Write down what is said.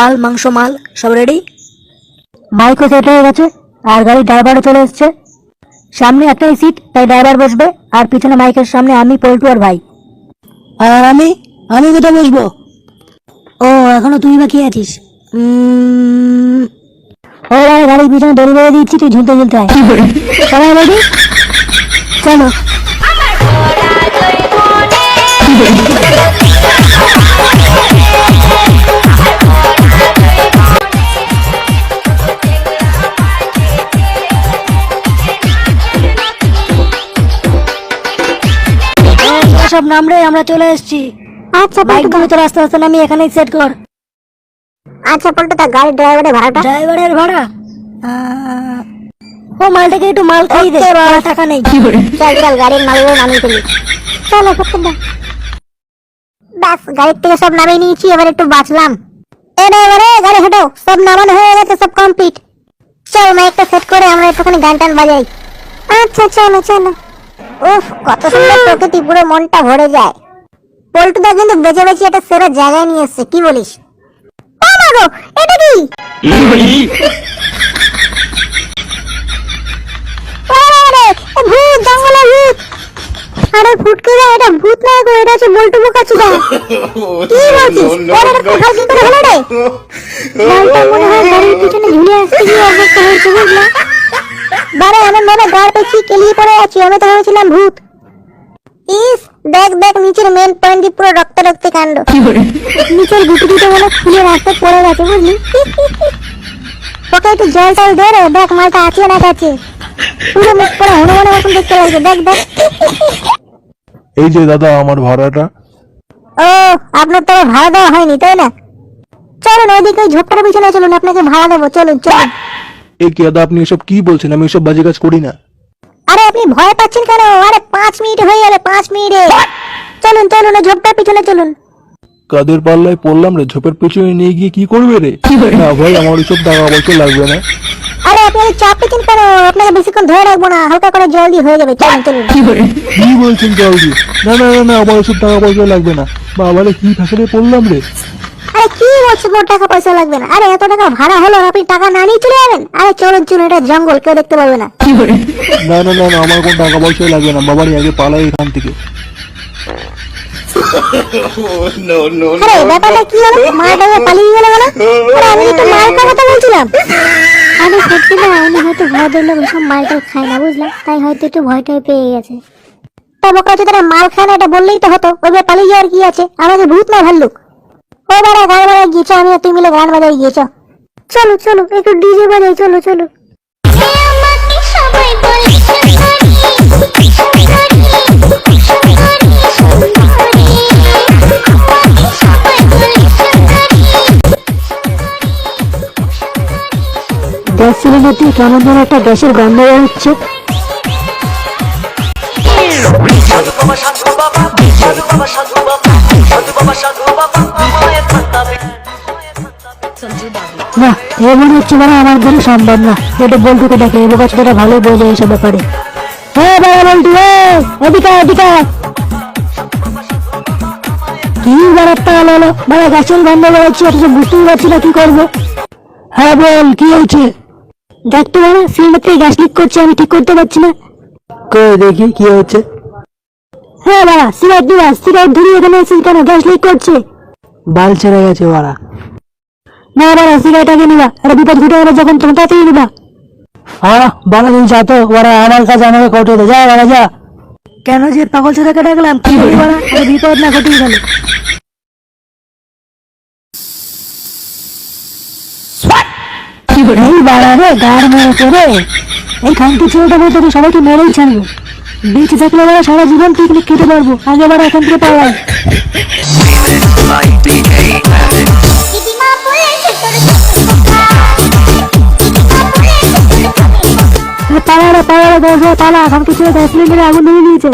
চাল মাংস মাল সব রেডি মাইকও সেট হয়ে গেছে আর গাড়ির ড্রাইভারও চলে এসছে। সামনে একটাই সিট তাই ড্রাইভার বসবে আর পিছনে মাইকের সামনে আমি পল্টু আর ভাই। আর আমি? আমি কোথায় বসবো? ও এখনও তুই বাকি আছিস? উম, ও ভাই গাড়ির পিছনে দড়ি বেঁধে দিচ্ছি তুই ঝুলতে ঝুলতে আয়। সবাই রেডি চলো। সব নাম রে আমরা চলে এসেছি। আচ্ছা বাইকগুলো তো আস্তে আস্তে নামিয়ে এখানেই সেট কর। আচ্ছা পল্টু তা গাড়ির ড্রাইভারের ভাড়াটা? ড্রাইভারের ভাড়া? ও মালটাকে একটু মাল খাইয়ে দে। আর টাকা নেই। চল চল গাড়ির মালগুলো নামিয়ে ফেলি। চলো সত্যি ব্যাস গাড়ির থেকে সব নামিয়ে নিয়েছি এবার একটু বাঁচলাম। এরে এবারে গাড়ি হেঁটো। সব নামানো হয়ে গেছে সব কমপ্লিট চল মাইকটা সেট করে আমরা একটুখানি গান টান বাজাই। আচ্ছা চলো চলো। উফ কত সুন্দর প্রকৃতি পুরো মনটা ভরে যায়। পল্টুদা কিন্তু বেঁচে বেঁচে একটা সেরা জায়গায় নিয়ে এসছে কি বলিস? ও এটা কি? ভূত জঙ্গলে ভূত। আরে ফুটকে দা এটা ভূত না গো এটা হচ্ছে বল্টু বোকাচুদা কি বলছিস? এটা কোথাও কি করে হলো রে? মনে হয় গাড়ির পিছনে ঝুলে আসতে গিয়ে অবস্থা হয়েছে বুঝলা? বারে আমার মনে গাড় পেছি কেলিয়ে পড়ে আছি আমি তো ভেবেছিলাম ভূত। ইস দেখ দেখ নিচের মেন পয়েন্ট দিয়ে পুরো রক্ত রক্ত কাণ্ড নিচের গুটি গুটি মনে খুলে রাস্তা পড়ে গেছে বুঝলি? ওকে একটু জল টল দে রে দেখ মালটা আছে না কাছে। পুরো মুখ পরে হনুমানের মতন দেখতে লাগছে দেখ দেখ। এই যে দাদা আমার ভাড়াটা। ও আপনার তো আবার ভাড়া দেওয়া হয়নি তাই না? চলুন ওইদিকে ওই ঝোপটার পিছনে চলুন আপনাকে ভাড়া দেবো চলুন চলুন। কি দাদা আপনি এসব কি বলছেন? আমি এসব বাজে কাজ করি না। আরে আপনি ভয় পাচ্ছেন কেন? আরে পাঁচ মিনিট হয়ে গেলে পাঁচ মিনিটে। চলুন চলুন ঝোপটার পিছনে চলুন। কাদের পাল্লায় পড়লাম রে? ঝোপের পেছনে নিয়ে গিয়ে কি করবে রে? না ভাই আমার ওইসব টাকা পয়সা লাগবে না। আরে আপনি আরে চাপ পেয়েছেন কেন? আপনাকে বেশিক্ষণ ধরে রাখব না। হালকা করে জল দিয়ে হয়ে যাবে। চলুন চলুন। কি বলছেন জল দিয়ে না না না না আমার ওইসব টাকা পয়সা লাগবে না। বাবারে কি ফ্যাশনে পড়লাম রে? বলছো টাকা পয়সা লাগবে না। আরে এত টাকা ভাড়া হলো আপনি টাকা না নিয়ে চলে যাবেন? আরে চলুন চলুন এটা জঙ্গল কেউ দেখতে পারবে না। না না না আমার কোনো টাকা পয়সা লাগবে না। বাবারে আগে পালাই এখান থেকে। আরে ব্যাপারটা কি হলো ডাকে পালিয়ে গেল আরে আমি তো কথা বলছিলাম। আরে সত্যি না উনি হয়তো ভয় ধরলে ওইসব মালটাল খায় না বুঝলাম তাই হয়তো একটু ভয়টাই পেয়ে গেছে। তা বোকা তারা মাল খায় না এটা বললেই তো হতো। ওই বে পালিয়ে যাওয়ার কি আছে? আমাকে ভূত না ভাল্লুক। ও বাড়া গান বাজায় গিয়েছো? আমি তুই মিলে গান বাজায় গিয়েছো। চলো চলো, একটু ডিজে বাজাই চলো চলো। গ্যাস সিলিন্ডার দিয়ে কেমন যেন একটা গ্যাসের গন্ধ হচ্ছে সাধু বাবা সাধু বাবা সাধু বাবা সাধু বাবা সাধু বাবা সাধু বাবা না এ মনে হচ্ছে মানে আমার দ্বারা সম্ভব না। এটা বল্টুকে দেখে এবার বাচ্চাটা ভালো বোঝে এসব ব্যাপারে। হ্যাঁ বাবা বল্টু এ, এদিকে এদিকে। কি ব্যাপারটা হলো হলো? বাবা গ্যাসের গন্ধ বেরোচ্ছে অথচ বুঝতেই পারছি না কি করব। হ্যাঁ বল কি হয়েছে? দেখতে বাবা সিলিন্ডার থেকে গ্যাস লিক করছে আমি ঠিক করতে পারছি না। কই দেখি কি হচ্ছে হ্যাঁ বাবা সিগারেট দিবা সিগারেট ধরিয়ে এখানে এসেছিস কেন? গ্যাস লিক করছে। বাল ছেড়ে গেছে ওরা। না নিবা। একটা বিপদ ঘটে গেলে যখন তোমার নিবা। হ্যাঁ বালা দিন যা তো ওরা আমার কাছে আমাকে কটে দে। যা বাবা যা। কেন যে পাগল কি করি বাড়া বিপদ না ঘটিয়ে গেল। এই বাড়া রে গাড় মেরেছে রে। এই খানটি ছেলেটা বলতে সবাইকে মেরেই ছাড়বো। বেঁচে থাকলে বাড়া সারা জীবন পিকনিক খেতে পারব। আগে বাড়া এখান থেকে পালাই দশ পালা খানটি ছেলে গ্যাস সিলিন্ডারে আগুন ধরে দিয়েছে